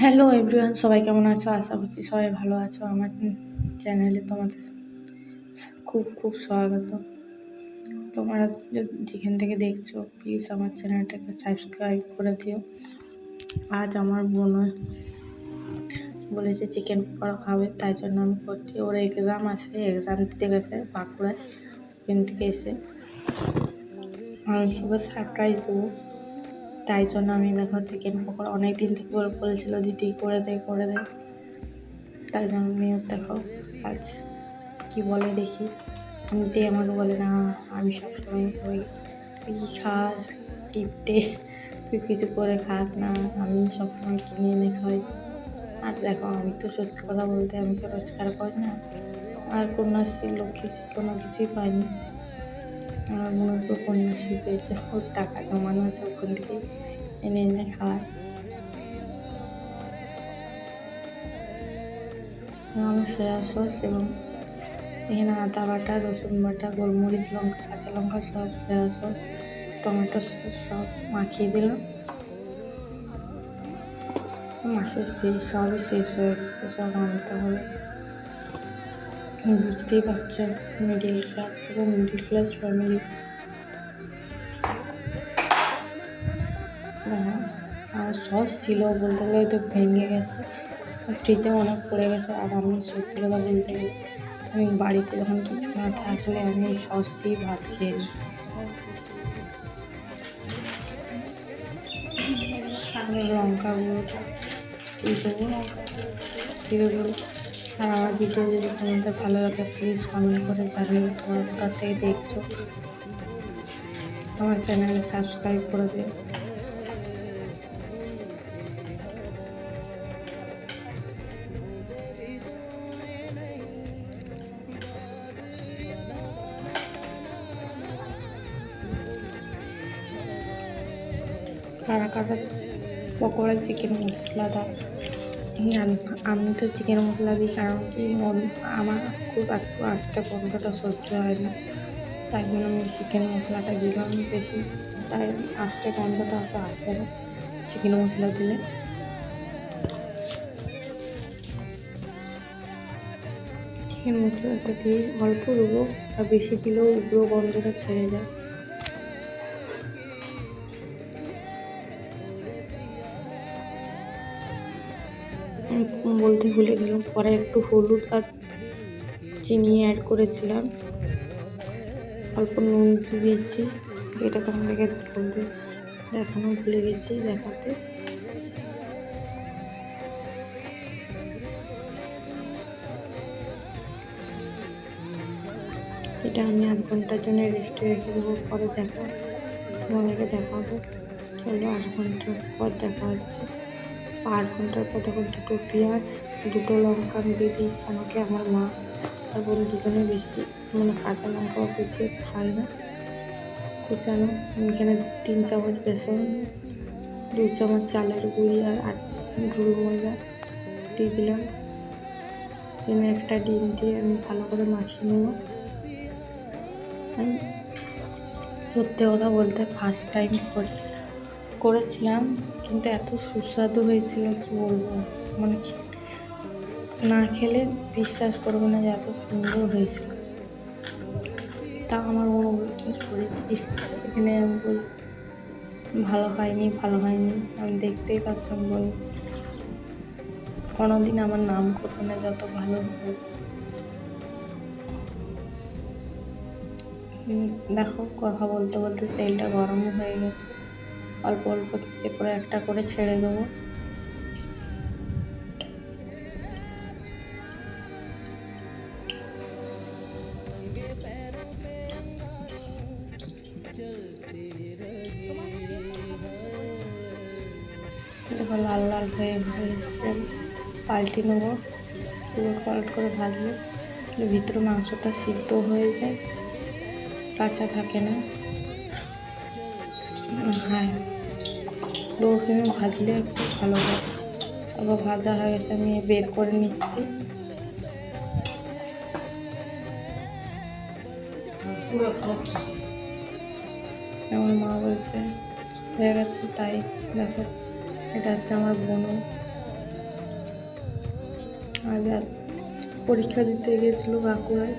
Hello everyone সবাই কেমন আছো? আশা করছি সবাই ভালো আছো। আমার চ্যানেলে তোমাদের খুব খুব স্বাগত। তোমরা যেখান থেকে দেখছ প্লিজ আমার চ্যানেলটাকে সাবস্ক্রাইব করে দিও। আজ আমার বোন বলেছে চিকেন পকোড়া খাবে, তাই জন্য আমি করছি। ওর এক্সাম আছে এক্সাম দিতে গেছে বাঁকুড়ায়। ওখান থেকে এসে আমি শুধু সারপ্রাইজ দেবো। তাই জন্য আমি দেখো চিকেন পকোড়া অনেক দিন থেকে বল- বলছিল দিদি করে দে করে দে। তাই জন্য আমি দেখো আজ কি বলে দেখি। এমনিতে আমাকে বলে না, আমি সবসময় ওই তুই খাস কিপটে তুই কিছু করে খাস না, আমি সবসময় কিনে এনে খাই। আর দেখো আমি তো সত্যি কথা বলতে আমি তো রোজগার করি না। আর কন্যাশ্রী লক্ষ্মীশ্রী কোনো কিছুই পাইনি আমার মনে হচ্ছে পেয়েছে ওর টাকা জমানো আছে ওখান থেকে এনে এনে খাওয়ায়। আমি সয়া সস এবং এখানে আদা বাটা, রসুন বাটা, গোলমরিচ, লঙ্কা, কাঁচা লঙ্কা sauce soya sauce, tomato sauce সব মাখিয়ে দিলাম। মাসের শেষ সবই শেষ হয়ে এসছে সব আনতে হবে। বুঝতেই পারছ মিডিল ক্লাস থেকে মিডিল ক্লাস ফ্যামিলি আর সস ছিল বলতে গেলে হয়তো ভেঙে গেছে। ফ্রিজে অনেক পড়ে গেছে, আর আমি সত্যি কথা বলতে গেলে, আমি বাড়িতে যখন কিছু না থাকলে আমি সস দিয়ে ভাত খেয়ে নিই। আর লঙ্কা গুঁড়ো দিয়ে দেবো? দিয়ে দেবো? আর আমার ভিডিও যদি তোমাদের ভালো লাগে প্লিজ কমেন্ট করে জানিও। তোমরা কোথা থেকে দেখছ। আমার চ্যানেলে সাবস্ক্রাইব করে দিও। কারা কারা পকোড়া চিকেন মশলাটা। আমি তো চিকেন মশলা দিই, কারণ কি আমার খুব একটু আটটা গন্ধটা সহ্য হয় না। তাই জন্য আমি চিকেন মশলাটা দিলাম বেশি। তাই আস্তে গন্ধটা অত আসবে না চিকেন মশলা দিলে। চিকেন মশলাটা দিয়ে অল্প দেবো, আর বেশি দিলেও উগ্র গন্ধটা ছেড়ে যায়। বলতে ভুলে গেলাম। পরে একটু হলুদ আর চিনি অ্যাড করেছিলাম। অল্প নুন দিয়েছি। এটা তোমাদেরকে বলতে দেখানো ভুলে গেছি দেখাতে। এটা আমি আধ ঘণ্টার জন্য রেস্টে রেখে দেবো, পরে দেখা তোমাদেরকে দেখাবো। চলো আধ ঘণ্টার পর দেখা হচ্ছে। আধ ঘণ্টার পর দেখো দুটো পেঁয়াজ, দুটো লঙ্কা দিয়ে দিই আমাকে আমার মা আর বোন দুজনে বেশি মানে কাঁচা লঙ্কাও বেশি খাই না। কুচানো এখানে তিন চামচ বেসন, দু চামচ চালের গুঁড়ি আর আট গুঁড়ো ময়দা দিয়ে দিলাম। এখানে একটা ডিম দিয়ে আমি ভালো করে মাখিয়ে নেব। সত্যি কথা বলতে ফার্স্ট টাইম করে। করেছিলাম কিন্তু এত সুস্বাদু হয়েছিল কি বলব? মানে না খেলে বিশ্বাস করব না যে এত সুন্দর হয়েছিল। তা আমার হলো কী করেছি? এখানে আমি বল ভালো হয়নি ভালো হয়নি। আমি দেখতেই পাচ্ছিলাম বই কোনোদিন আমার নাম করবে না যত ভালো হুম, দেখো কথা বলতে বলতে তেলটা গরম হয়ে গেছে। অল্প অল্প এরপরে একটা করে ছেড়ে দেবো। দেখো লাল লাল হয়ে হয়ে এসছে। পাল্টে নেব। পুরো পাল্ট করে তাহলে ভিতরে মাংসটা সিদ্ধ হয়ে যায়। কাঁচা থাকে না। হ্যাঁ। ফ্লেমে ভাজলে একটু ভালো হয়। তারপর ভাজা হয়ে গেছে, আমি বের করে নিচ্ছি। আমার মা বলছে, হয়ে গেছে, তাই দেখো, এটা হচ্ছে আমার বোনও। আজ পরীক্ষা দিতে গিয়েছিল বাঁকুড়ায়।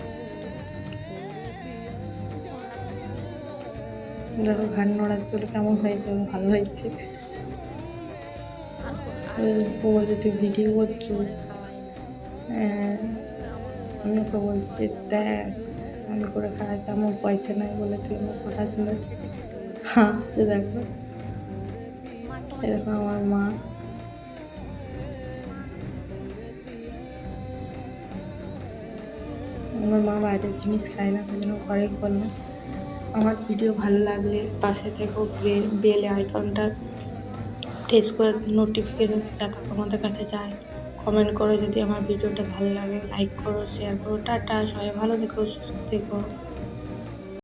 দেখো, ঘাড় নড়ার জন্য কেমন হয়েছে, ভালো হয়েছে। বলছে তুই ভিডিও করছ হ্যাঁ, আমি ওকে দেখ আমি করে খাওয়াতে আমার পয়সা নাই বলে তুই আমার কথা শুনে হাসছে দেখো। এরকম আমার মা। আমার মা বাইরের জিনিস খায় না সেই জন্য ঘরেই করলাম আমার ভিডিও ভালো লাগলে পাশে থেকেও বেলে আইকনটা টেস্ট করে নোটিফিকেশন যাতে তোমাদের কাছে যায় কমেন্ট করো যদি আমার ভিডিওটা ভালো লাগে লাইক করো শেয়ার করো, টাটা, সবাই ভালো থেকো, সুস্থ থেকো।